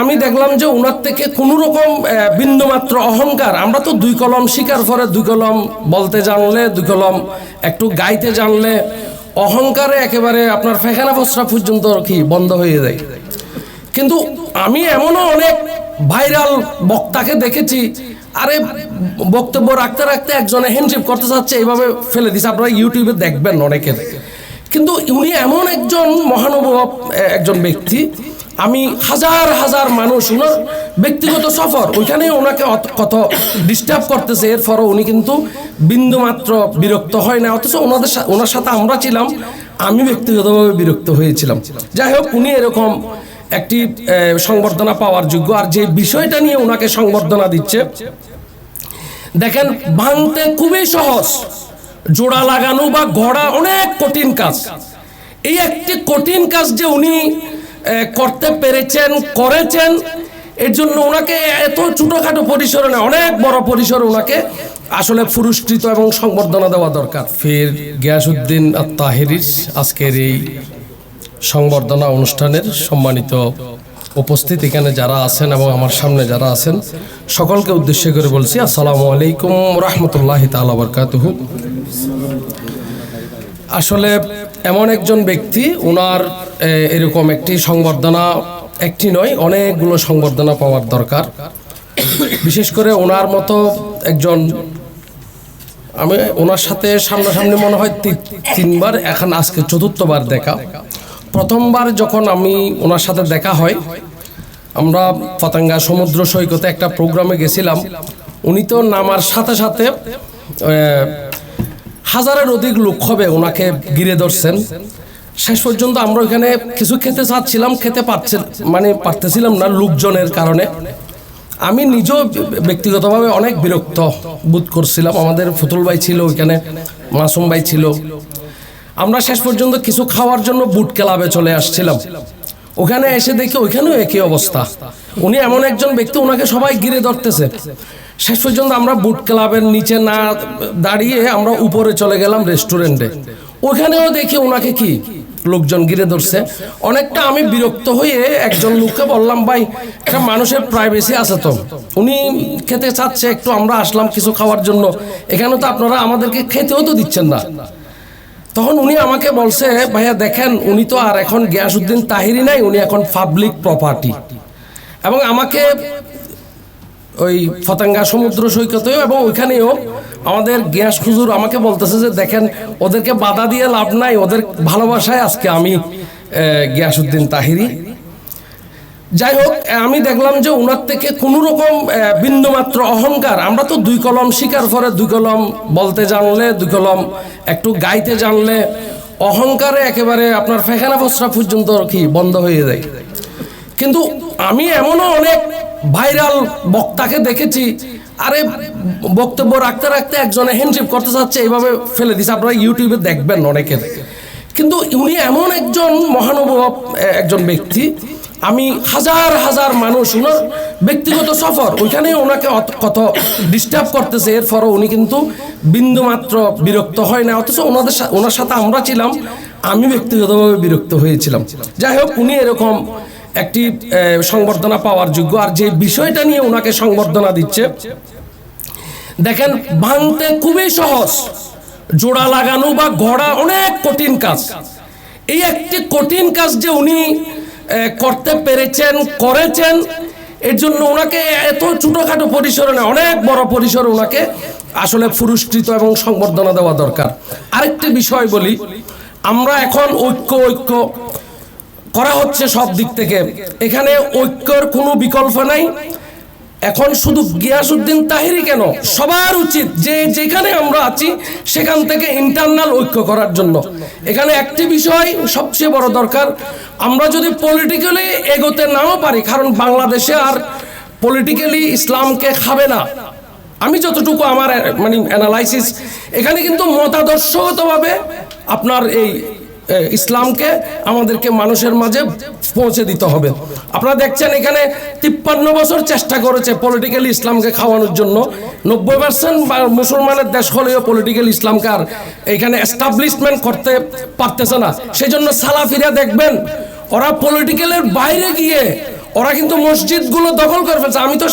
আমি দেখলাম যে ওনার থেকে কোনো রকম বিন্দুমাত্র অহংকার। আমরা তো দুই কলম শিকার করে, দুই কলম বলতে জানলে, দুই কলম একটু গাইতে জানলে, অহংকারে একেবারে আপনার ফেখানা ফসরা পর্যন্ত কি বন্ধ হয়ে যায়। কিন্তু আমি এমনও অনেক ভাইরাল বক্তাকে দেখেছি, আরে বক্তব্য রাখতে রাখতে একজনে হ্যান্ডশিপ করতে চাচ্ছে, এইভাবে ফেলে দিছে। আপনারা ইউটিউবে দেখবেন অনেকের। কিন্তু উনি এমন একজন মহানুভব একজন ব্যক্তি আমি হাজার হাজার মানুষ, ওনার ব্যক্তিগত সফর ওইখানে ওনাকে কত ডিস্টার্ব করতেছে। এরপরও উনি কিন্তু বিন্দু মাত্র বিরক্ত হয় না, অথচ ওনাদের ওনার সাথে আমরা ছিলাম, আমি ব্যক্তিগতভাবে বিরক্ত হয়েছিলাম। যাই হোক, উনি এরকম একটি সংবর্ধনা পাওয়ার যোগ্য, আর যে বিষয়টা নিয়ে ওনাকে সংবর্ধনা দিচ্ছে, দেখেন, ভাঙতে খুবই সহজ, জোড়া লাগানো বা গড়া অনেক কঠিন কাজ। এই একটি কঠিন কাজ যে উনি করতে পেরেছেন, করেছেন, এর জন্য ওনাকে এত ছোটোখাটো পরিসরে না, অনেক বড় পরিসরে ওনাকে আসলে পুরস্কৃত এবং সংবর্ধনা দেওয়া দরকার। ফের গিয়াসুদ্দিন আর তাহেরিস আজকের এই সংবর্ধনা অনুষ্ঠানের সম্মানিত উপস্থিত এখানে যারা আছেন এবং আমার সামনে যারা আছেন, সকলকে উদ্দেশ্য করে বলছি, আসসালামু আলাইকুম রহমতুল্লাহ তালা আসলে এমন একজন ব্যক্তি ওনার এরকম একটি সংবর্ধনা, একটি নয়, অনেকগুলো সংবর্ধনা পাওয়ার দরকার। বিশেষ করে ওনার মতো একজন, আমি ওনার সাথে সামনাসামনি মনে হয় তিনবার, এখন আজকে চতুর্থবার দেখা। প্রথমবার যখন আমি ওনার সাথে দেখা হয়, আমরা পতাঙ্গা সমুদ্র সৈকতে একটা প্রোগ্রামে গেছিলাম। উনি তো নামার সাথে সাথে হাজারের অধিক লোক হবে ওনাকে ঘিরে ধরছেন। শেষ পর্যন্ত আমরা ওইখানে কিছু খেতে চাচ্ছিলাম, খেতে পারছে মানে পারতেছিলাম না লোকজনের কারণে। আমি নিজেও ব্যক্তিগতভাবে অনেক বিরক্ত বোধ করছিলাম। আমাদের ফুতুল ভাই ছিল ওইখানে, মাসুম ভাই ছিল। আমরা শেষ পর্যন্ত কিছু খাওয়ার জন্য বুট ক্লাবে চলে আসছিলাম। ওখানে এসে দেখি ওইখানেও একই অবস্থা। উনি এমন একজন ব্যক্তি ওনাকে সবাই ঘিরে ধরতেছে। শেষ পর্যন্ত আমরা বুট ক্লাবের নিচে না দাঁড়িয়ে আমরা উপরে চলে গেলাম রেস্টুরেন্টে ওখানেও দেখি ওনাকে কি? লোকজন ঘিরে ধরছে। অনেকটা আমি বিরক্ত হয়ে একজন লোককে বললাম, ভাই, একটা মানুষের প্রাইভেসি আছে তো। উনি খেতে চাচ্ছে, একটু আমরা আসলাম কিছু খাওয়ার জন্য। এখানে তো আপনারা আমাদেরকে খেতেও তো দিচ্ছেন না। তখন উনি আমাকে বলছে ভাইয়া দেখেন, উনি তো আর এখন গিয়াসুদ্দিন তাহিরি নাই, উনি এখন পাবলিক প্রপার্টি এবং আমাকে ওই ফতাঙ্গা সমুদ্র সৈকতেও এবং ওইখানেও আমাদের গ্যাস খুজুর আমাকে বলতেছে যে, দেখেন, ওদেরকে বাধা দিয়ে লাভ নাই, ওদের ভালোবাসায় আজকে আমি গ্যাস উদ্দিন তাহিরি যাই হোক, আমি দেখলাম যে ওনার থেকে কোনো রকম বিন্দুমাত্র অহংকার। আমরা তো দুই কলম শিকার করে, দুই কলম বলতে জানলে, দুই কলম একটু গাইতে জানলে অহংকারে একেবারে আপনার ফেখানা ফসরা পর্যন্ত কি বন্ধ হয়ে যায়। কিন্তু আমি এমনও অনেক ভাইরাল বক্তাকে দেখেছি, আরে বক্তব্য রাখতে রাখতে একজনে হ্যান্ডশিপ করতে চাচ্ছে, এইভাবে ফেলে দিছে। আপনারা ইউটিউবে দেখবেন অনেকের। কিন্তু উনি এমন একজন মহানুভব একজন ব্যক্তি আমি হাজার হাজার মানুষ, ওনার ব্যক্তিগত সফর ওইখানে ওনাকে কত ডিস্টার্ব করতেছে। এরপরও উনি কিন্তু বিন্দুমাত্র বিরক্ত হয় না। অথচ ওনাদের ওনার সাথে আমরা ছিলাম, আমি ব্যক্তিগতভাবে বিরক্ত হয়েছিলাম। যাই হোক, উনি এরকম একটি সংবর্ধনা পাওয়ার যোগ্য। আর যে বিষয়টা নিয়ে ওনাকে সংবর্ধনা দিচ্ছে, দেখেন, ভাঙতে খুবই সহজ। জোড়া লাগানো বা গড়া অনেক কঠিন কাজ। এই একটি কঠিন কাজ যে উনি করতে পেরেছেন, করেছেন। এর জন্য ওনাকে এত ছোটোখাটো পরিসরে না, অনেক বড় পরিসরে ওনাকে আসলে পুরস্কৃত এবং সংবর্ধনা দেওয়া দরকার। আরেকটি বিষয় বলি, আমরা এখন ঐক্য ঐক্য করা হচ্ছে সব দিক থেকে। এখানে ঐক্যর কোনো বিকল্প নাই। এখন শুধু গিয়াসুদ্দিন তাহিরি কেন? সবার উচিত যে যেখানে আমরা আছি, সেখান থেকে ইন্টারনাল ঐক্য করার জন্য। এখানে একটি বিষয় সবচেয়ে বড় দরকার, আমরা যদি পলিটিক্যালি এগোতে নাও পারি, কারণ বাংলাদেশে আর পলিটিক্যালি ইসলামকে খাবে না। আমি যতটুকু আমার মানে অ্যানালাইসিস এখানে কিন্তু মতাদর্শগতভাবে আপনার এই ইসলামকে আমাদেরকে মানুষের মাঝে পৌঁছে দিতে হবে। আপনারা দেখছেন এখানে তিপ্পান্ন বছর চেষ্টা করেছে পলিটিক্যালি ইসলামকে খাওয়ানোর জন্য। নব্বই পার্সেন্ট মুসলমানের দেশ হলেও পলিটিক্যাল ইসলামকে আর এখানে এস্টাবলিশমেন্ট করতে পারতেছে না। সেই জন্য সালাফিরা দেখবেন, ওরা পলিটিক্যালের বাইরে গিয়ে ওরা কিন্তু মসজিদগুলো দখল করে ফেলছে। আমি তো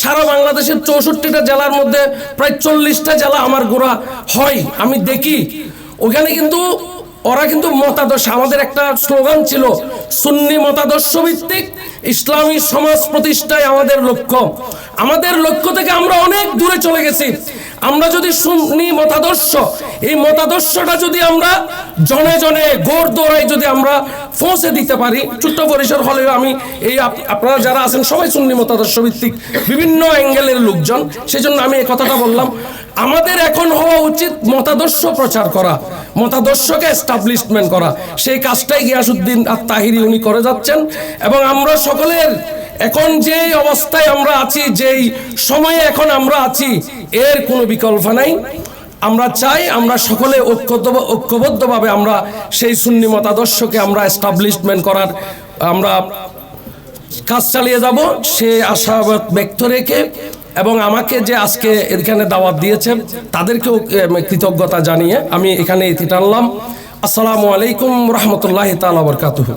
সারা বাংলাদেশের চৌষট্টিটা জেলার মধ্যে প্রায় চল্লিশটা জেলা আমার গোড়া হয়। আমি দেখি, ওখানে কিন্তু ওরা কিন্তু মতাদর্শ। আমাদের একটা স্লোগান ছিল, সুন্নি মতাদর্শ ভিত্তিক ইসলামী সমাজ প্রতিষ্ঠায় আমাদের লক্ষ্য। আমাদের লক্ষ্য থেকে আমরা অনেক দূরে চলে গেছি। আমরা যদি সুন্নি মতাদর্শ, এই মতাদর্শটা যদি আমরা জনে জনে গোর দৌড়াই যদি আমরা পৌঁছে দিতে পারি, ছোট্ট পরিসর হলেও আমি এই আপ- আপনারা যারা আছেন সবাই সুন্নি মতাদর্শ ভিত্তিক বিভিন্ন অ্যাঙ্গেলের লোকজন। সেজন্য আমি এই কথাটা বললাম, আমাদের এখন হওয়া উচিত মতাদর্শ প্রচার করা, মতাদর্শকে এস্টাবলিশমেন্ট করা। সেই কাজটাই গিয়াসুদ্দিন আর তাহিরি উনি করে যাচ্ছেন এবং আমরা সকলের এখন যেই অবস্থায় আমরা আছি, যেই সময়ে এখন আমরা আছি, এর কোনো বিকল্প নাই। আমরা চাই আমরা সকলে ঐক্যবদ্ধ, ঐক্যবদ্ধভাবে আমরা সেই সুন্নি মতাদর্শকে আমরা এস্টাবলিশমেন্ট করার, আমরা কাজ চালিয়ে যাব। সে আশাবাদ ব্যক্ত রেখে এবং আমাকে যে আজকে এখানে দাওয়াত দিয়েছেন তাদেরকেও কৃতজ্ঞতা জানিয়ে আমি এখানে ইতি টানলাম। আসসালামু আলাইকুম রহমতুল্লাহ তালা বরকাতুহ।